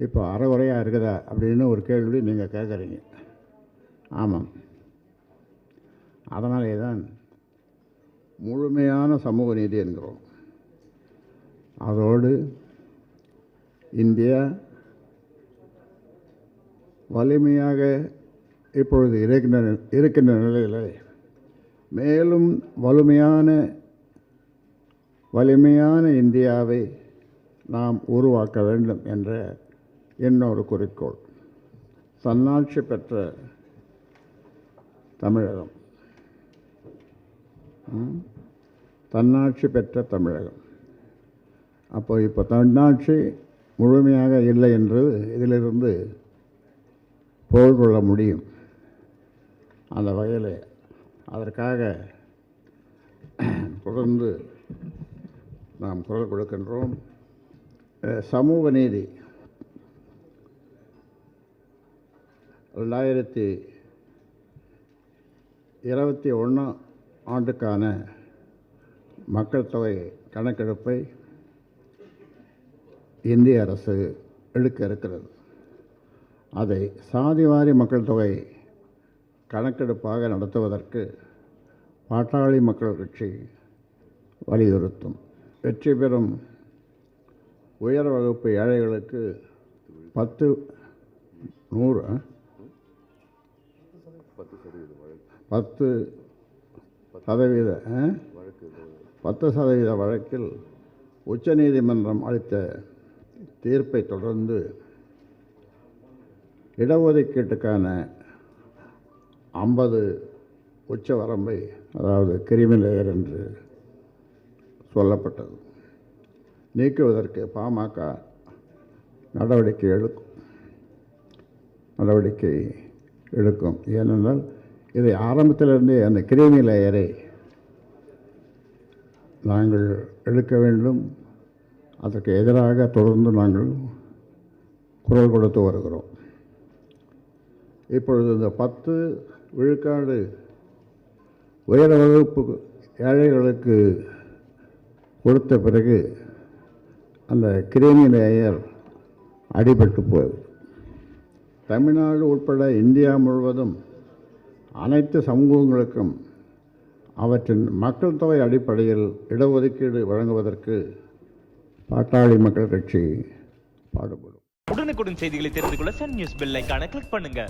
இப்போ அறகுறையாக இருக்குதா அப்படின்னு ஒரு கேள்வி நீங்கள் கேட்குறீங்க ஆமாம். அதனாலே தான் முழுமையான சமூக நீதி என்கிறோம். அதோடு இந்தியா வலிமையாக இப்பொழுது இருக்கின்ற இருக்கின்ற நிலையில் மேலும் வலிமையான வலிமையான இந்தியாவை நாம் உருவாக்க வேண்டும் என்ற இன்னொரு குறிக்கோள். தன்னாட்சி பெற்ற தமிழகம். தன்னாட்சி பெற்ற தமிழகம். அப்போ இப்போ தன்னாட்சி முழுமையாக இல்லை என்று இதிலிருந்து பொருள் கொள்ள முடியும். அந்த வகையில் அதற்காக தொடர்ந்து நாம் குரல் கொடுக்கின்றோம். சமூக நீதி. ரெண்டாயிரத்தி இருபத்தி ஒன்றாம் ஆண்டுக்கான மக்கள் தொகை கணக்கெடுப்பை இந்திய அரசு எடுக்க இருக்கிறது. அதை சாதிவாரி மக்கள் தொகை கணக்கெடுப்பாக நடத்துவதற்கு பாட்டாளி மக்கள் கட்சி வலியுறுத்தும். வெற்றி பெறும் உயர் வகுப்பு ஏழைகளுக்கு பத்து நூறு பத்து சதவீத ஆ? பத்து சதவீத வழக்கில் உச்சநீதிமன்றம் அளித்த தீர்ப்பை தொடர்ந்து இடஒதுக்கீட்டுக்கான ஐம்பது உச்ச வரம்பை அதாவது கிரிமி லேயர் என்று சொல்லப்பட்டது. நீக்குவதற்கு பாமக நடவடிக்கை எடுக்கும். நடவடிக்கை எடுக்கும். ஏனென்றால் இதை ஆரம்பத்திலிருந்தே அந்த கிருமி லேயரை நாங்கள் எடுக்க வேண்டும். அதற்கு எதிராக தொடர்ந்து நாங்கள் குரல் கொடுத்து வருகிறோம். இப்பொழுது இந்த பத்து விழுக்காடு உயர் வகுப்பு ஏழைகளுக்கு கொடுத்த பிறகு அந்த கிருமி லேயர் அடிபட்டு போகுது. தமிழ்நாடு உட்பட இந்தியா முழுவதும் அனைத்து சமூகங்களுக்கும் அவற்றின் மக்கள் தொகை அடிப்படையில் இடஒதுக்கீடு வழங்குவதற்கு பாட்டாளி மக்கள் கட்சி பாடுபடும். உடனுக்குடன் செய்திகளை தெரிந்து கொள்ள சன் நியூஸ் பெல் ஐகானை கிளிக் பண்ணுங்க.